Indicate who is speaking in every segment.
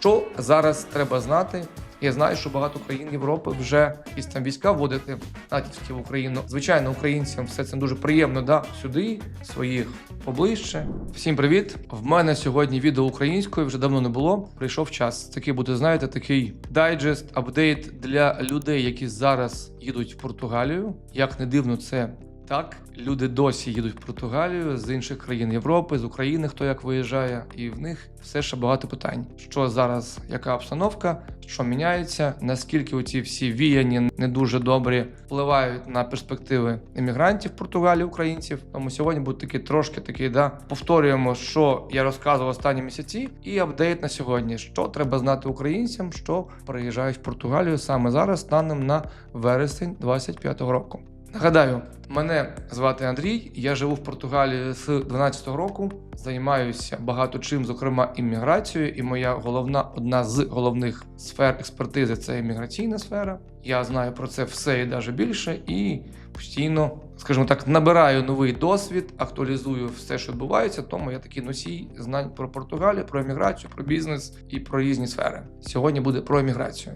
Speaker 1: Що зараз треба знати? Я знаю, що багато країн Європи вже якісь там війська вводити натівські в Україну. Звичайно, українцям все це дуже приємно. Да, сюди своїх поближче. Всім привіт! В мене сьогодні відео українською вже давно не було. Прийшов час. Такий буде, знаєте, такий дайджест, апдейт для людей, які зараз їдуть в Португалію. Як не дивно, це так. Люди досі їдуть в Португалію з інших країн Європи, з України, хто як виїжджає, і в них все ще багато питань. Що зараз, яка обстановка, що міняється, наскільки оці всі віяні не дуже добрі впливають на перспективи емігрантів Португалії, українців. Тому сьогодні буде такий трошки такий, да повторюємо, що я розказував останні місяці, і апдейт на сьогодні. Що треба знати українцям, що приїжджають в Португалію саме зараз, станом на вересень 25-го року. Нагадаю, мене звати Андрій. Я живу в Португалії з 12-го року. Займаюся багато чим, зокрема імміграцією. І моя головна одна з головних сфер експертизи це імміграційна сфера. Я знаю про це все і навіть більше, і постійно, скажімо так, набираю новий досвід, актуалізую все, що відбувається. Тому я такий носій знань про Португалію, про еміграцію, про бізнес і про різні сфери. Сьогодні буде про еміграцію.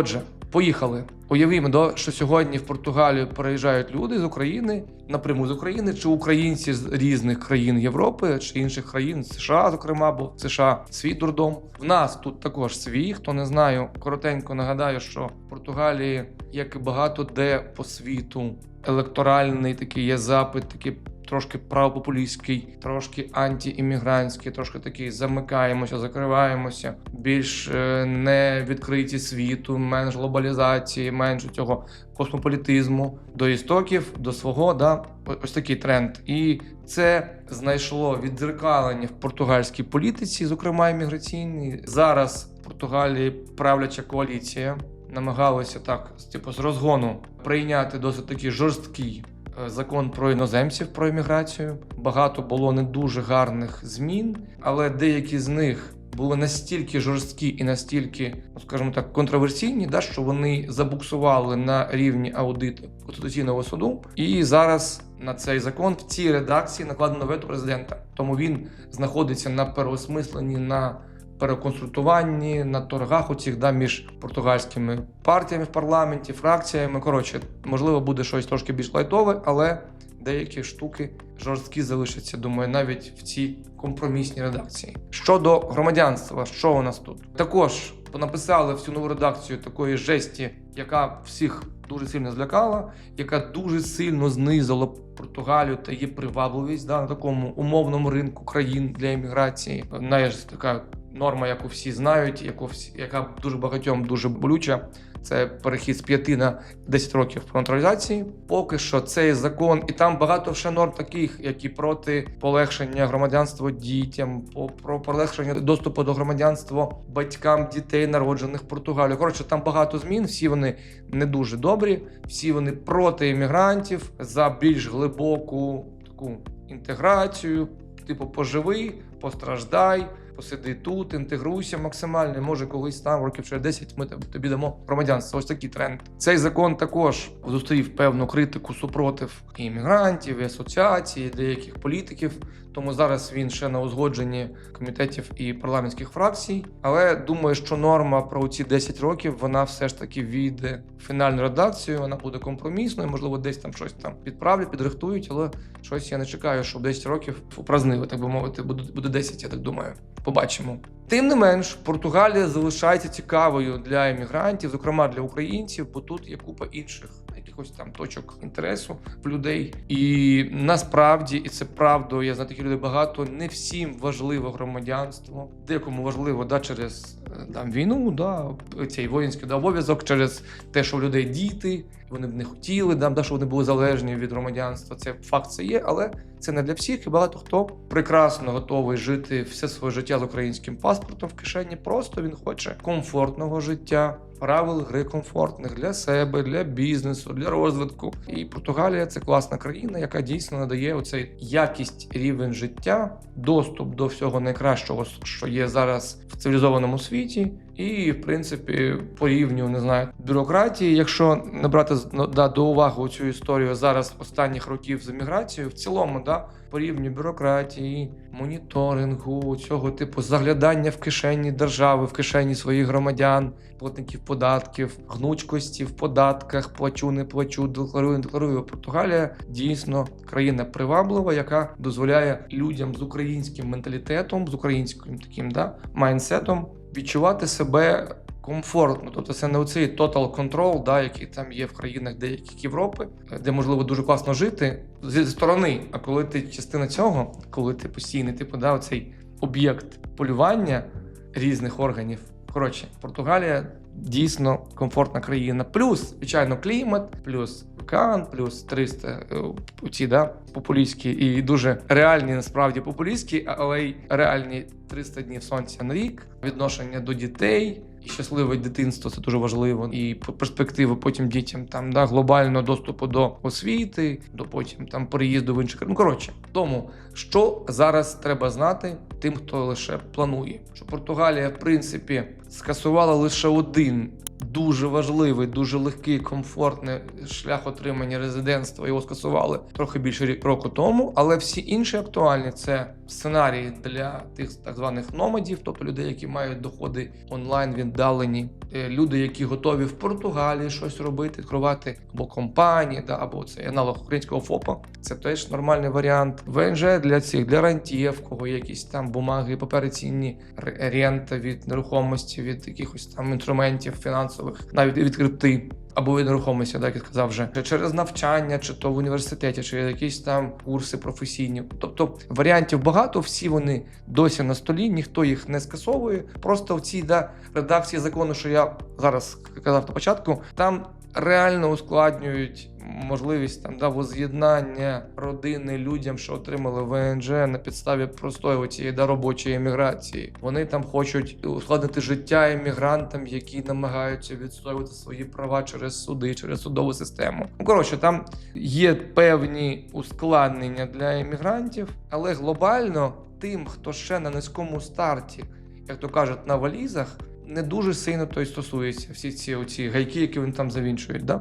Speaker 1: Отже, поїхали. Уявімо, до, що сьогодні в Португалію переїжджають люди з України напряму з України, чи українці з різних країн Європи, чи інших країн США, зокрема, бо США свій дурдом. В нас тут також свій. Хто не знає, коротенько нагадаю, що в Португалії, як і багато де по світу, електоральний такий є запит, такий трошки правопопулістський, трошки антиіммігрантський, трошки такий замикаємося, закриваємося, більш е, не відкриті світу, менш глобалізації, менш цього космополітизму до істоків, до свого, да ось такий тренд. І це знайшло віддзеркалення в португальській політиці, зокрема імміграційній. Зараз в Португалії правляча коаліція намагалася так, типу, з розгону прийняти досить такий жорсткий закон про іноземців, про імміграцію. Багато було не дуже гарних змін, але деякі з них були настільки жорсткі і настільки, ну, скажімо так, контроверсійні, да, що вони забуксували на рівні аудиту Конституційного суду. І зараз на цей закон в цій редакції накладено вето президента. Тому він знаходиться на переосмисленні на переконсультуванні на торгах оцих да, між португальськими партіями в парламенті, фракціями. Коротше, можливо, буде щось трошки більш лайтове, але деякі штуки жорсткі залишаться, думаю, навіть в цій компромісній редакції. Щодо громадянства, що у нас тут? Також написали всю нову редакцію такої жесті, яка всіх дуже сильно злякала, яка дуже сильно знизила Португалію та її привабливість да, на такому умовному ринку країн для імміграції. Знаєш, така норма, яку всі знають, яку всі, яка дуже багатьом дуже болюча. Це перехід з 5 на 10 років по натуралізації. Поки що цей закон, і там багато ще норм таких, які проти полегшення громадянства дітям, про полегшення доступу до громадянства батькам дітей, народжених в Португалії. Коротше, там багато змін. Всі вони не дуже добрі. Всі вони проти іммігрантів за більш глибоку таку інтеграцію. Типу, поживи, постраждай, посиди тут, інтегруйся максимально. Може, колись там, років через 10 ми тобі дамо громадянство. Ось такий тренд. Цей закон також зустрів певну критику супротив і іммігрантів, і асоціацій, і деяких політиків. Тому зараз він ще на узгодженні комітетів і парламентських фракцій. Але думаю, що норма про ці 10 років вона все ж таки війде в фінальну редакцію. Вона буде компромісною. Можливо, десь там щось там підправлять, підрихтують, але щось я не чекаю, щоб 10 років упразнили, так би мовити, буде, буде 10, я так думаю. Побачимо. Тим не менш, Португалія залишається цікавою для іммігрантів, зокрема для українців, бо тут є купа інших якихось там точок інтересу в людей. І насправді, і це правда, я знаю таких людей багато. Не всім важливо громадянство, декому важливо да, через е, там війну, да, цей воїнський да, обов'язок, через те, що в людей діти, вони б не хотіли, да, да, що вони були залежні від громадянства. Це факт це є, але це не для всіх. І багато хто прекрасно готовий жити все своє життя з українським паспортом в кишені. Просто він хоче комфортного життя правил гри комфортних для себе, для бізнесу, для розвитку. І Португалія це класна країна, яка дійсно надає оцей якість рівень життя, доступ до всього найкращого, що є зараз в цивілізованому світі. І, в принципі, по рівню не знаю бюрократії, якщо не брати да, до уваги цю історію зараз останніх років з еміграцією, в цілому, да, по рівню бюрократії, моніторингу, цього типу заглядання в кишені держави, в кишені своїх громадян, платників податків, гнучкості в податках, плачу, не плачу, декларую, не декларую. Португалія дійсно країна приваблива, яка дозволяє людям з українським менталітетом, з українським таким да, майнсетом відчувати себе комфортно. Тобто це не оцей total control, да, який там є в країнах деяких Європи, де можливо дуже класно жити зі сторони. А коли ти частина цього, коли ти постійний, типу, да, оцей об'єкт полювання різних органів. Коротше, Португалія дійсно комфортна країна. Плюс, звичайно, клімат, плюс океан, плюс 300 е, ці да, популістські і дуже реальні, насправді популістські, але й реальні 300 днів сонця на рік, відношення до дітей. І щасливе дитинство це дуже важливо, і перспективи потім дітям там да глобального доступу до освіти, до потім там переїзду в інші країни. Ну коротше, тому що зараз треба знати тим, хто лише планує, що Португалія, в принципі, скасувала лише один дуже важливий, дуже легкий, комфортний шлях отримання резидентства. Його скасували трохи більше року тому. Але всі інші актуальні це сценарії для тих так званих номадів, тобто людей, які мають доходи онлайн віддалені, Е, люди, які готові в Португалії щось робити, відкривати або компанії, да, або цей аналог українського ФОПа. Це теж нормальний варіант. ВНЖ для цих для рантів, кого якісь там бумаги, папери цінні, рента від нерухомості, від якихось там інструментів фінансових, навіть відкритий. Або нерухомості, як я сказав вже через навчання, чи то в університеті, чи якісь там курси професійні. Тобто варіантів багато, всі вони досі на столі, ніхто їх не скасовує. Просто в цій да, редакції закону, що я зараз казав на початку, там реально ускладнюють можливість там да, воз'єднання родини людям, що отримали ВНЖ на підставі простої цієї да, робочої еміграції. Вони там хочуть ускладнити життя емігрантам, які намагаються відстоювати свої права через суди, через судову систему. Ну коротше, там є певні ускладнення для емігрантів, але глобально тим, хто ще на низькому старті, як то кажуть, на валізах. Не дуже сильно той стосується всі ці оці гайки, які вони там завіншують. Да?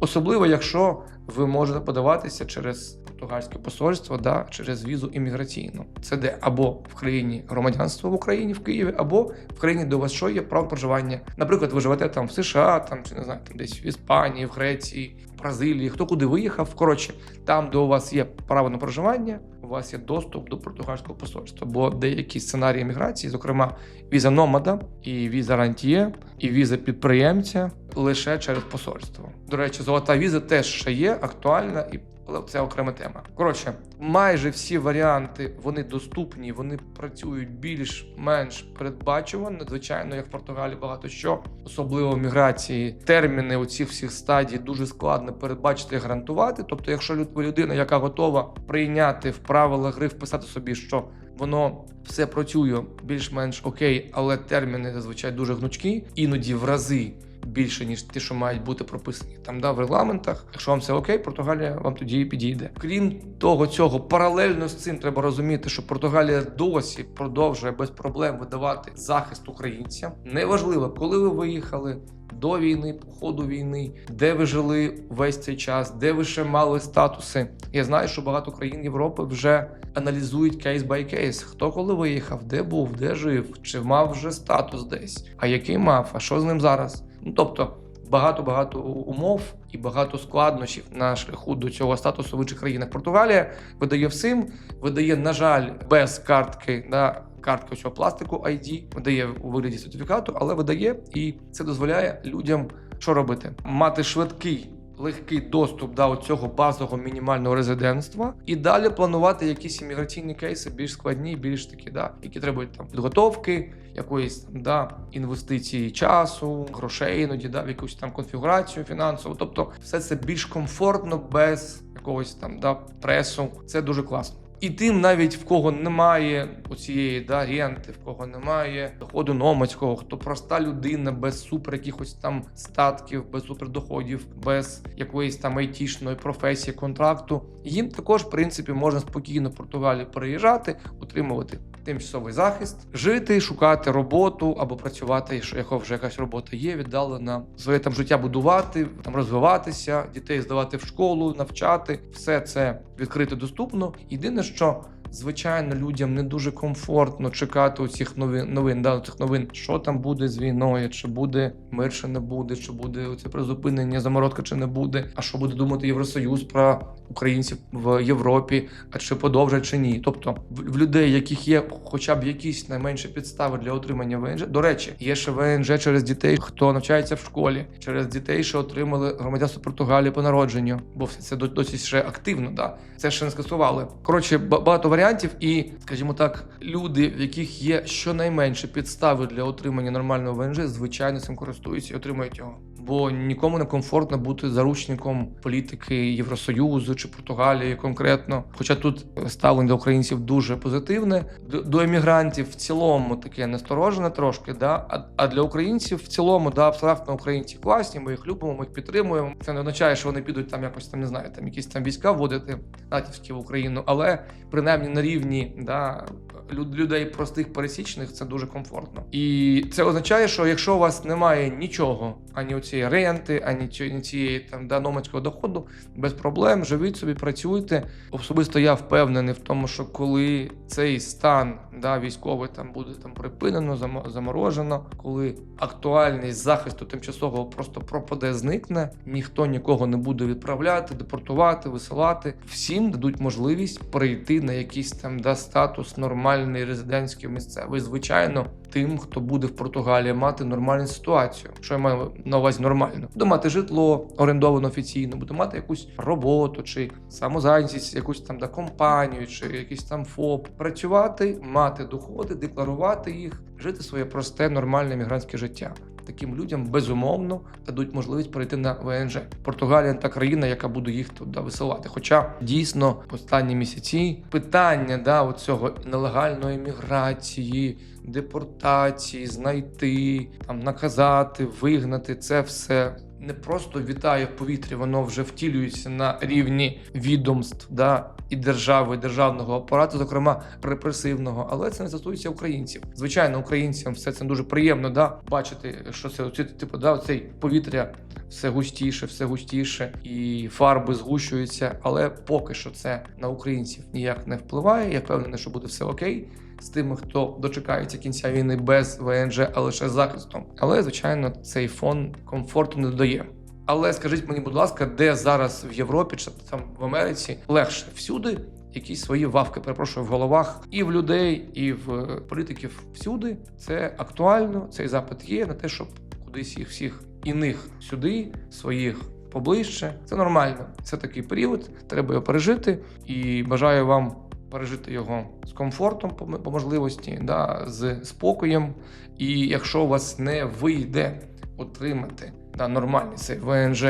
Speaker 1: Особливо, якщо ви можете подаватися через португальське посольство, да, через візу імміграційну. Це де або в країні громадянство в Україні, в Києві, або в країні, у вас що є право проживання. Наприклад, ви живете там в США, там чи не знаю, там десь в Іспанії, в Греції, в Бразилії, хто куди виїхав. Коротше, там, де у вас є право на проживання, у вас є доступ до португальського посольства. Бо деякі сценарії міграції, зокрема віза номада, і віза рантіє, і віза підприємця лише через посольство. До речі, золота віза теж ще є актуальна і. Але це окрема тема. Коротше, майже всі варіанти вони доступні, вони працюють більш-менш передбачувано. Звичайно, як в Португалії багато що, особливо в міграції. Терміни у цих всіх стадій дуже складно передбачити і гарантувати. Тобто, якщо люд- людина, яка готова прийняти в правила гри, вписати собі, що воно все працює більш-менш окей, але терміни зазвичай дуже гнучкі, іноді в рази більше ніж ті, що мають бути прописані там да, в регламентах. Якщо вам це окей, Португалія вам тоді і підійде. Крім того, цього паралельно з цим треба розуміти, що Португалія досі продовжує без проблем видавати захист українцям. Неважливо, коли ви виїхали. До війни, по ходу війни, де ви жили весь цей час, де ви ще мали статуси. Я знаю, що багато країн Європи вже аналізують кейс бай кейс. Хто коли виїхав, де був, де жив, чи мав вже статус десь, а який мав, а що з ним зараз? Ну тобто багато багато умов і багато складнощів на шляху до цього статусу в інших країнах. Португалія видає всім, видає, на жаль, без картки на картки цього пластику ID, видає у вигляді сертифікату, але видає, і це дозволяє людям що робити? Мати швидкий. Легкий доступ до цього базового мінімального резидентства і далі планувати якісь імміграційні кейси більш складні, більш такі, да, які требують там підготовки, якоїсь там да, інвестиції часу, грошей іноді да, в якусь там конфігурацію фінансову. Тобто, все це більш комфортно без якогось там да, пресу. Це дуже класно. І тим, навіть в кого немає оцієї да, ренти, в кого немає доходу номацького, хто проста людина без супер якихось там статків, без супердоходів, без якоїсь там айтішної професії, контракту, їм також, в принципі, можна спокійно в Португалію переїжджати, отримувати тимчасовий захист, жити, шукати роботу або працювати, якщо вже якась робота є, віддалена, своє там життя будувати, там розвиватися, дітей здавати в школу, навчати. Все це відкрито доступно. Єдине, що звичайно людям не дуже комфортно чекати цих новин, новин, да, цих новин, що там буде з війною, чи буде мир, чи не буде, чи буде це призупинення, заморозка, чи не буде. А що буде думати Євросоюз про українців в Європі, а чи подовжать, чи ні. Тобто в, людей, яких є хоча б якісь найменші підстави для отримання ВНЖ. До речі, є ще ВНЖ через дітей, хто навчається в школі, через дітей, що отримали громадянство Португалії по народженню, бо все це досі ще активно. Да, це ще не скасували. Коротше, ба- багато варіантів, і скажімо так, люди, в яких є щонайменше підстави для отримання нормального ВНЖ, звичайно цим користуються і отримують його. Бо нікому не комфортно бути заручником політики Євросоюзу чи Португалії конкретно. Хоча тут ставлення до українців дуже позитивне, до, емігрантів в цілому таке насторожене трошки. Да? А, для українців в цілому, да, абстрактно українці класні, ми їх любимо, ми їх підтримуємо. Це не означає, що вони підуть там якось там не знаю, там якісь там війська вводити натівські в Україну, але принаймні на рівні да, людей простих пересічних це дуже комфортно. І це означає, що якщо у вас немає нічого, ані цієї ренти, ані ці- ні цієї там да, номадського доходу, без проблем живіть собі, працюйте. Особисто я впевнений в тому, що коли цей стан да, військовий там буде там припинено, замо- заморожено, коли актуальність захисту тимчасового просто пропаде, зникне, ніхто нікого не буде відправляти, депортувати, висилати. Всім дадуть можливість перейти на якийсь там да, статус нормальний резидентський місцевий. Звичайно, тим, хто буде в Португалії мати нормальну ситуацію. Що я маю на увазі нормально? Буде мати житло орендовано офіційно, буде мати якусь роботу чи самозайнятість, якусь там да, компанію, чи якийсь там ФОП. Працювати, мати доходи, декларувати їх, жити своє просте, нормальне мігрантське життя. Таким людям безумовно дадуть можливість перейти на ВНЖ. Португалія та країна, яка буде їх туди висилати. Хоча дійсно останні місяці питання да, цього нелегальної міграції, депортації, знайти, там наказати, вигнати це все. Не просто вітає в повітрі, воно вже втілюється на рівні відомств да, і держави, і державного апарату, зокрема репресивного, але це не стосується українців. Звичайно, українцям все це дуже приємно да, бачити, що це оці, типу, да, цей повітря все густіше, все густіше, і фарби згущуються. Але поки що це на українців ніяк не впливає. Я впевнений, що буде все окей з тими, хто дочекається кінця війни без ВНЖ, а лише захистом. Але звичайно, цей фон комфорту не додає. Але скажіть мені, будь ласка, де зараз в Європі чи там в Америці легше всюди якісь свої вавки, перепрошую, в головах і в людей, і в політиків всюди. Це актуально. Цей запит є на те, щоб кудись їх всіх іних сюди, своїх поближче. Це нормально. Це такий період. Треба його пережити. І бажаю вам пережити його з комфортом по, по можливості, да, з спокоєм. І якщо у вас не вийде отримати да, нормальний цей ВНЖ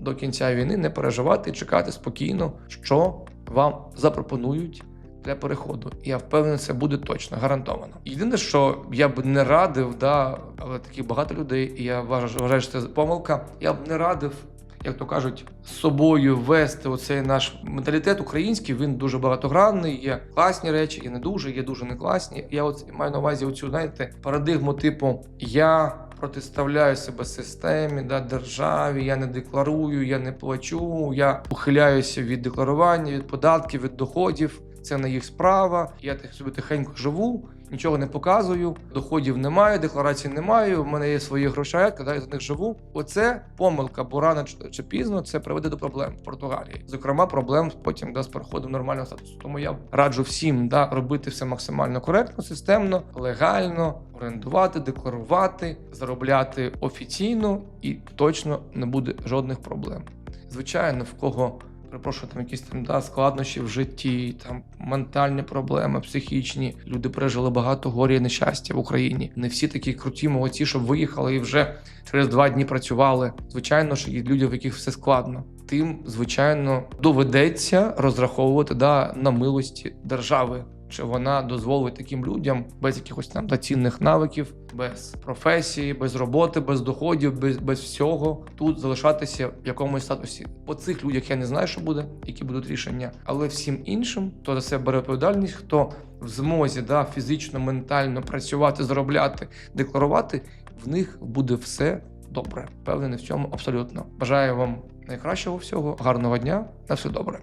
Speaker 1: до кінця війни, не переживати і чекати спокійно, що вам запропонують. Для переходу, я впевнений, це буде точно гарантовано. Єдине, що я б не радив, да, але таких багато людей, і я вважаю, що це помилка. Я б не радив, як то кажуть, з собою вести оцей наш менталітет український. Він дуже багатогранний. Є класні речі, є не дуже, є дуже не класні. Я от маю на увазі оцю, знаєте, парадигму типу я. Протиставляю себе системі, да, державі, я не декларую, я не плачу, я ухиляюся від декларування, від податків, від доходів. Це не їх справа. Я так собі тихенько живу, нічого не показую, доходів немає, декларацій немає. У мене є свої да, я за них живу. Оце помилка, бо рано чи пізно це приведе до проблем в Португалії. Зокрема, проблем потім да, з переходом нормального статусу. Тому я раджу всім да, робити все максимально коректно, системно, легально, орендувати, декларувати, заробляти офіційно і точно не буде жодних проблем. Звичайно, в кого перепрошую, там якісь там да, складнощі в житті, там ментальні проблеми, психічні. Люди пережили багато горя і нещастя в Україні. Не всі такі круті молодці, щоб виїхали і вже через два дні працювали. Звичайно, що є люди, в яких все складно. Тим, звичайно, доведеться розраховувати да, на милості держави. Чи вона дозволить таким людям без якихось там да, цінних навиків, без професії, без роботи, без доходів, без, без всього тут залишатися в якомусь статусі? По цих людях я не знаю, що буде, які будуть рішення, але всім іншим, хто за себе бере відповідальність, хто в змозі да, фізично, ментально працювати, заробляти, декларувати, в них буде все добре. Впевнений в цьому абсолютно. Бажаю вам найкращого всього, гарного дня, на все добре.